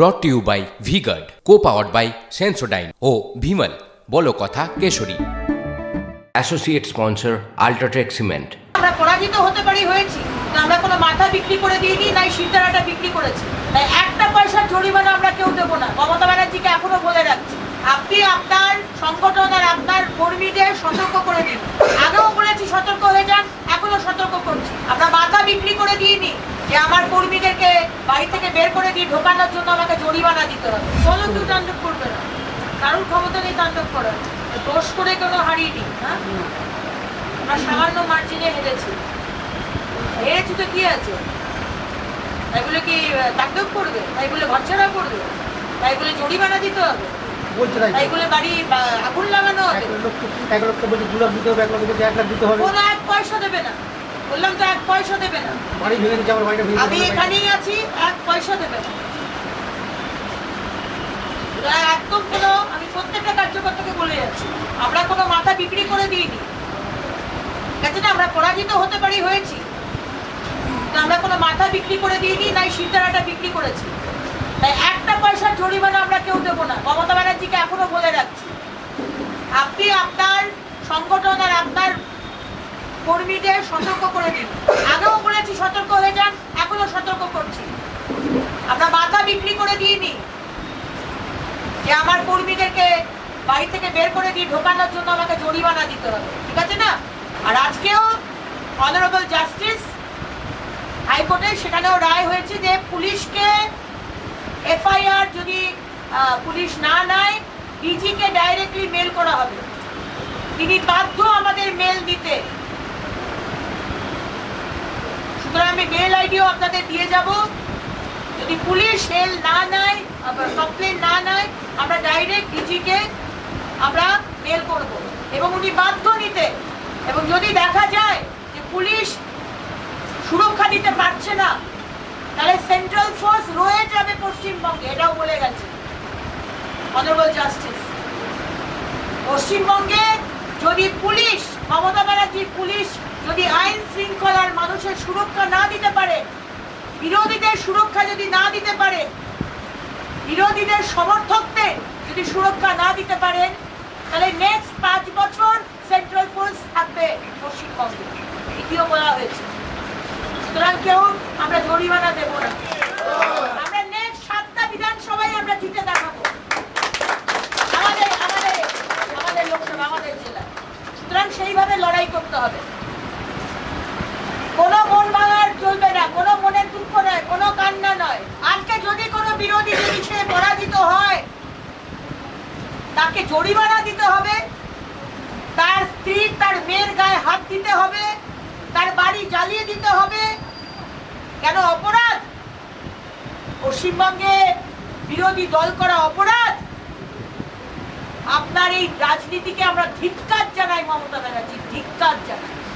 Brought to you by V-Guard co powered by Sensodyne ও ভিমল বলো কথা কেশরী। অ্যাসোসিয়েট স্পন্সর আল্ট্রাটেক সিমেন্ট আমরা পরাজিত হতে পারি হয়েছি আমরা কোনো মাথা বিক্রি করে দিইনি নাই সিদ্ধারাটা বিক্রি করেছি। তাই একটা পয়সার জরিমানা আমরা কেউ দেবো না। মমতা ব্যানার্জিকে এখনও বলে রাখছি আপনি আপনার সংগঠন আর আপনার কর্মীদের সতর্ক করে দিন। আগেও বলেছি সতর্ক হয়ে যান এখনও সতর্ক করছি। আমরা মাথা বিক্রি করে দিইনি যে আমার কর্মীদেরকে বাড়ি থেকে বের করে দিয়ে ঢোকানোর জন্য আমাকে জরিমানা দিতে হবে। কোনো কেউ তাণ্ডব করবে না। কারোর ক্ষমতা নেই তাণ্ডব করার। দোষ করে কোনো হারিয়ে হ্যাঁ? আমরা সামান্য মার্জিনে হেরেছি। হেরেছি তো কি আছে? তাই বলে কি তাণ্ডব করবে? তাই বলে ঘরছাড়া করবে? তাই বলে জরিমানা দিতে হবে? তাই তাই বলে বাড়ি আগুন লাগানো হবে? এক লক্ষ এক লক্ষ বলছে দু লাখ দিতে হবে এক লক্ষ বলছে এক লাখ দিতে হবে। কোনো এক পয়সা দেবে না। বললাম তো এক পয়সা দেবে না। বাড়ি ভেঙে দিচ্ছে আমার বাড়িটা ভেঙে আমি এখানেই আছি এক পয়সা দেবে না। একদম কোনো আমি প্রত্যেকটা কার্যকর্তাকে বলে যাচ্ছি। আমরা কোনো মাথা বিক্রি করে দিইনি। আছে না? আমরা পরাজিত হতে পারি হয়েছি। আমরা কোনো মাথা বিক্রি করে দিইনি নাই সিদ্ধারাটা বিক্রি করেছি। তাই একটা পয়সার জরিমানা আমরা কেউ দেবো না। মমতা ব্যানার্জিকে এখনও বলে রাখছি। আপনি আপনার সংগঠন আর আপনার কর্মীদের সতর্ক করে দিন। আগেও বলেছি সতর্ক হয়ে যান, এখনও সতর্ক করছি। আমরা মাথা বিক্রি করে দিইনি যে আমার কর্মীদেরকে বাড়ি থেকে বের করে দিয়ে ঢোকানোর জন্য আমাকে জরিমানা দিতে হবে, ঠিক আছে না? আর আজকেও অনারেবল জাস্টিস হাইকোর্টে সেখানেও রায় হয়েছে যে পুলিশকে এফআইআর যদি পুলিশ না নেয় ডিজিকে ডাইরেক্টলি মেল করা হবে। তিনি বাধ্য আমাদের মেল দিতে সুতরাং আমি মেল আইডিও আপনাদের দিয়ে যাব। যদি পুলিশ মেল না নেয় কমপ্লেন না নেয়, আমরা ডাইরেক্ট ডিজিকে আমরা মেল করব এবং উনি বাধ্য নিতে। এবং যদি দেখা যায় যে পুলিশ সুরক্ষা দিতে পারছে না, তাহলে সেন্ট্রাল ফোর্স রয়ে যাবে পশ্চিমবঙ্গে, এটাও বলে গেছে। অনারেবল জাস্টিস পশ্চিমবঙ্গে যদি পুলিশ, মমতা ব্যানার্জির পুলিশ যদি আইন শৃঙ্খলার মানুষের সুরক্ষা না দিতে পারে, বিরোধীদের সুরক্ষা যদি না দিতে পারে, বিরোধীদের সমর্থকদের যদি সুরক্ষা না দিতে পারেন তাহলে নেক্সট পাঁচ বছর সেন্ট্রাল ফোর্স থাকবে পশ্চিমবঙ্গে। এটিও বলা হয়েছে। সুতরাং কেউ আমরা জরিমানা দেব না। আমরা নেক্সট সাতটা বিধানসভায় আমরা জিতে দেখাবো আমাদের আমাদের আমাদের লোকসভা আমাদের জেলা সেইভাবে লড়াই করতে হবে? কোনো মন ভাঙার চলবে না, কোনো মনের দুঃখ নয়, কোনো কান্না নয়। আজকে যদি কোনো বিরোধী যদি সে পরাজিত হয়, তাকে জরিমানা দিতে হবে, তার স্ত্রী, তার মেয়ের গায়ে হাত দিতে হবে, তার বাড়ি জ্বালিয়ে দিতে হবে, কেন অপরাধ? পশ্চিমবঙ্গে বিরোধী দল করা অপরাধ? আপনার এই রাজনীতিকে আমরা ধিক্কার জানাই মমতা ব্যানার্জি ধিক্কার জানাই